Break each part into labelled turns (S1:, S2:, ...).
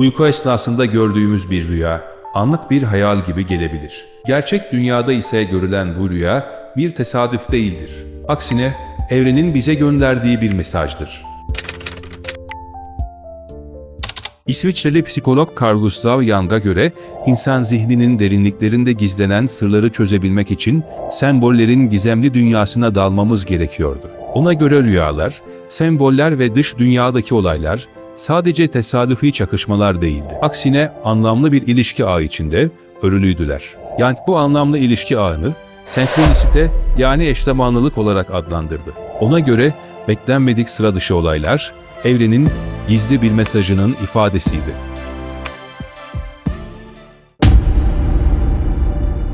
S1: Uyku esnasında gördüğümüz bir rüya, anlık bir hayal gibi gelebilir. Gerçek dünyada ise görülen bu rüya bir tesadüf değildir. Aksine evrenin bize gönderdiği bir mesajdır. İsviçreli psikolog Carl Gustav Jung'a göre insan zihninin derinliklerinde gizlenen sırları çözebilmek için sembollerin gizemli dünyasına dalmamız gerekiyordu. Ona göre rüyalar, semboller ve dış dünyadaki olaylar sadece tesadüfi çakışmalar değildi. Aksine anlamlı bir ilişki ağı içinde örülüydüler. Young bu anlamlı ilişki ağını senkronisite yani eşzamanlılık olarak adlandırdı. Ona göre beklenmedik sıra dışı olaylar evrenin gizli bir mesajının ifadesiydi.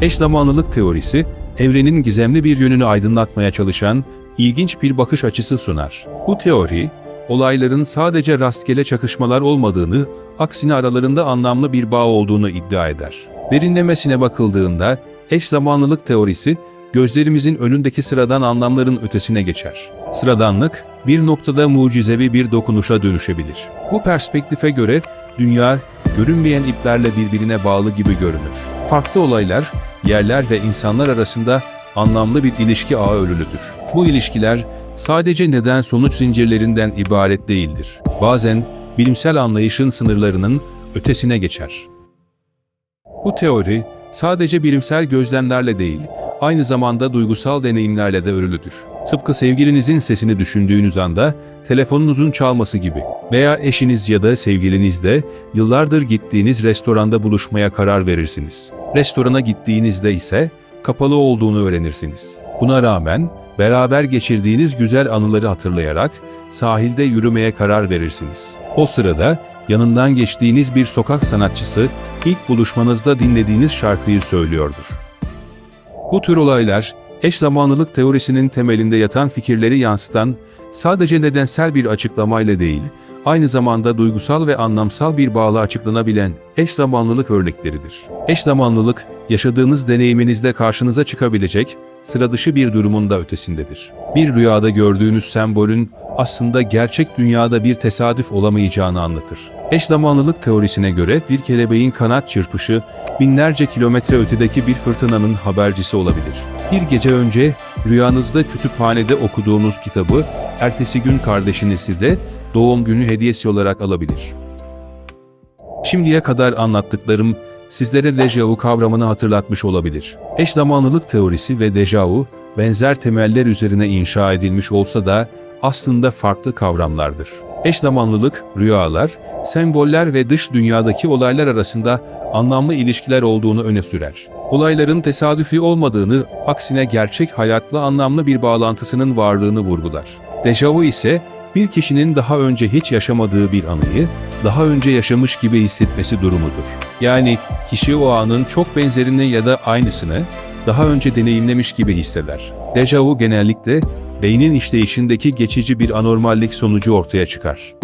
S1: Eş zamanlılık teorisi, evrenin gizemli bir yönünü aydınlatmaya çalışan ilginç bir bakış açısı sunar. Bu teori, olayların sadece rastgele çakışmalar olmadığını, aksine aralarında anlamlı bir bağ olduğunu iddia eder. Derinlemesine bakıldığında, eş zamanlılık teorisi, gözlerimizin önündeki sıradan anlamların ötesine geçer. Sıradanlık, bir noktada mucizevi bir dokunuşa dönüşebilir. Bu perspektife göre, dünya, görünmeyen iplerle birbirine bağlı gibi görünür. Farklı olaylar, yerler ve insanlar arasında anlamlı bir ilişki ağı örülüdür. Bu ilişkiler sadece neden-sonuç zincirlerinden ibaret değildir. Bazen bilimsel anlayışın sınırlarının ötesine geçer. Bu teori sadece bilimsel gözlemlerle değil, aynı zamanda duygusal deneyimlerle de örülüdür. Tıpkı sevgilinizin sesini düşündüğünüz anda telefonunuzun çalması gibi veya eşiniz ya da sevgilinizle yıllardır gittiğiniz restoranda buluşmaya karar verirsiniz. Restorana gittiğinizde ise kapalı olduğunu öğrenirsiniz. Buna rağmen beraber geçirdiğiniz güzel anıları hatırlayarak sahilde yürümeye karar verirsiniz. O sırada yanından geçtiğiniz bir sokak sanatçısı ilk buluşmanızda dinlediğiniz şarkıyı söylüyordur. Bu tür olaylar, eş zamanlılık teorisinin temelinde yatan fikirleri yansıtan, sadece nedensel bir açıklamayla değil, aynı zamanda duygusal ve anlamsal bir bağla açıklanabilen eş zamanlılık örnekleridir. Eş zamanlılık, yaşadığınız deneyiminizde karşınıza çıkabilecek, sıra dışı bir durumun da ötesindedir. Bir rüyada gördüğünüz sembolün aslında gerçek dünyada bir tesadüf olamayacağını anlatır. Eş zamanlılık teorisine göre bir kelebeğin kanat çırpışı binlerce kilometre ötedeki bir fırtınanın habercisi olabilir. Bir gece önce rüyanızda kütüphanede okuduğunuz kitabı ertesi gün kardeşiniz size doğum günü hediyesi olarak alabilir. Şimdiye kadar anlattıklarım sizlere dejavu kavramını hatırlatmış olabilir. Eş zamanlılık teorisi ve dejavu benzer temeller üzerine inşa edilmiş olsa da aslında farklı kavramlardır. Eş zamanlılık, rüyalar, semboller ve dış dünyadaki olaylar arasında anlamlı ilişkiler olduğunu öne sürer. Olayların tesadüfi olmadığını, aksine gerçek hayatla anlamlı bir bağlantısının varlığını vurgular. Dejavu ise bir kişinin daha önce hiç yaşamadığı bir anıyı daha önce yaşamış gibi hissetmesi durumudur. Yani kişi o anın çok benzerini ya da aynısını daha önce deneyimlemiş gibi hisseder. Dejavu genellikle beynin işleyişindeki geçici bir anormallik sonucu ortaya çıkar.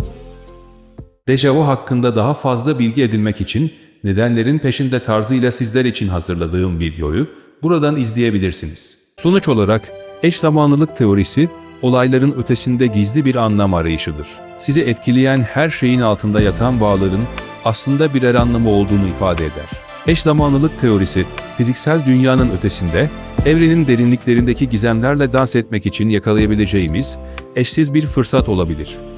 S1: Dejavu hakkında daha fazla bilgi edinmek için nedenlerin peşinde tarzıyla sizler için hazırladığım videoyu buradan izleyebilirsiniz. Sonuç olarak eş zamanlılık teorisi olayların ötesinde gizli bir anlam arayışıdır. Sizi etkileyen her şeyin altında yatan bağların aslında birer anlamı olduğunu ifade eder. Eş zamanlılık teorisi, fiziksel dünyanın ötesinde, evrenin derinliklerindeki gizemlerle dans etmek için yakalayabileceğimiz eşsiz bir fırsat olabilir.